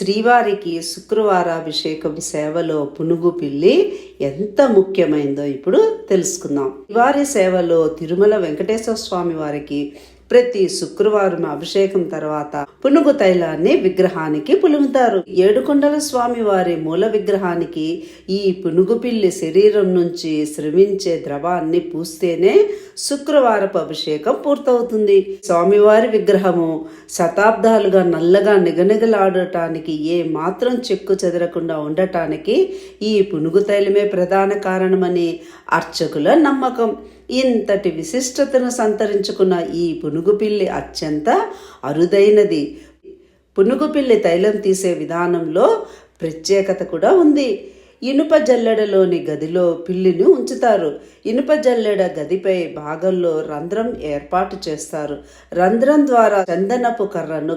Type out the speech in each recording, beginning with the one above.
శ్రీవారికి శుక్రవారాభిషేకం సేవలో పునుగు పిల్లి ఎంత ముఖ్యమైందో ఇప్పుడు తెలుసుకుందాం. శ్రీవారి సేవలో తిరుమల వెంకటేశ్వర స్వామి వారికి ప్రతి శుక్రవారం అభిషేకం తర్వాత పునుగు తైలాన్ని విగ్రహానికి పులుముతారు. ఏడుకొండల స్వామి వారి మూల విగ్రహానికి ఈ పునుగు పిల్లి శరీరం నుంచి శ్రమించే ద్రవాన్ని పూస్తేనే శుక్రవారపు అభిషేకం పూర్తవుతుంది. స్వామివారి విగ్రహము శతాబ్దాలుగా నల్లగా నిగనిగలాడటానికి ఏ మాత్రం చెక్కు చెదరకుండా ఉండటానికి ఈ పునుగు తైలమే ప్రధాన కారణమని అర్చకుల నమ్మకం. ఇంతటి విశిష్టతను సంతరించుకున్న ఈ పునుగుపిల్లి అత్యంత అరుదైనది. పునుగుపిల్లి తైలం తీసే విధానంలో ప్రత్యేకత కూడా ఉంది. ఇనుప జల్లెడలోని గదిలో పిల్లిని ఉంచుతారు. ఇనుప జల్లెడ గదిపై భాగంలో రంధ్రం ఏర్పాటు చేస్తారు. రంధ్రం ద్వారా చందనపు కర్రను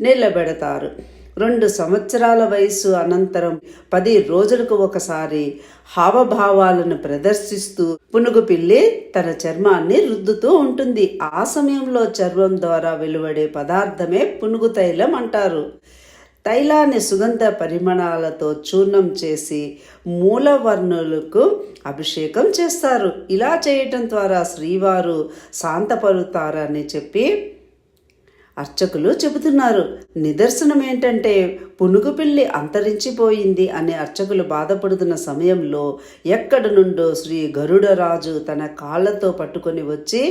నిలబెడతారు. రెండు సంవత్సరాల వయసు అనంతరం పది రోజులకు ఒకసారి హావభావాలను ప్రదర్శిస్తూ పునుగు పిల్లి తన చర్మాన్ని రుద్దుతూ ఉంటుంది. ఆ సమయంలో చర్మం ద్వారా వెలువడే పదార్థమే పునుగు తైలం అంటారు. తైలాన్ని సుగంధ పరిమాణాలతో చూర్ణం చేసి మూలవర్ణులకు అభిషేకం చేస్తారు. ఇలా చేయటం ద్వారా శ్రీవారు శాంతపరుతారని చెప్పి అర్చకులు చెబుతున్నారు నిదర్శనం ఏంటంటే పునుగు పిల్లి అంతరించిపోయింది అనే అర్చకులు బాధపడుతున్న సమయంలో ఎక్కడి నుండో శ్రీ గరుడరాజు తన కాళ్ళతో పట్టుకొని వచ్చి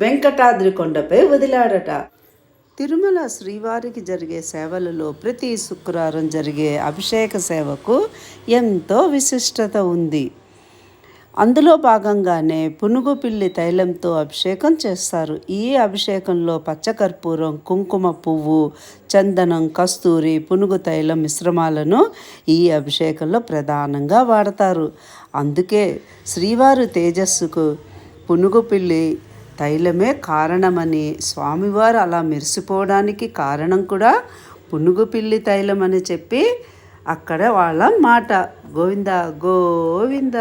వెంకటాద్రి కొండపై వదిలాడట. తిరుమల శ్రీవారికి జరిగే సేవలలో ప్రతి శుక్రవారం జరిగే అభిషేక సేవకు ఎంతో విశిష్టత ఉంది. అందులో భాగంగానే పునుగు పిల్లి తైలంతో అభిషేకం చేస్తారు. ఈ అభిషేకంలో పచ్చకర్పూరం కుంకుమ పువ్వు చందనం కస్తూరి పునుగు తైలం మిశ్రమాలను ఈ అభిషేకంలో ప్రధానంగా వాడతారు. అందుకే శ్రీవారు తేజస్సుకు పునుగు పిల్లి తైలమే కారణమని స్వామివారు అలా మెరిసిపోవడానికి కారణం కూడా పునుగు పిల్లి తైలం అని చెప్పి అక్కడ వాళ్ళ మాట. గోవింద గోవింద.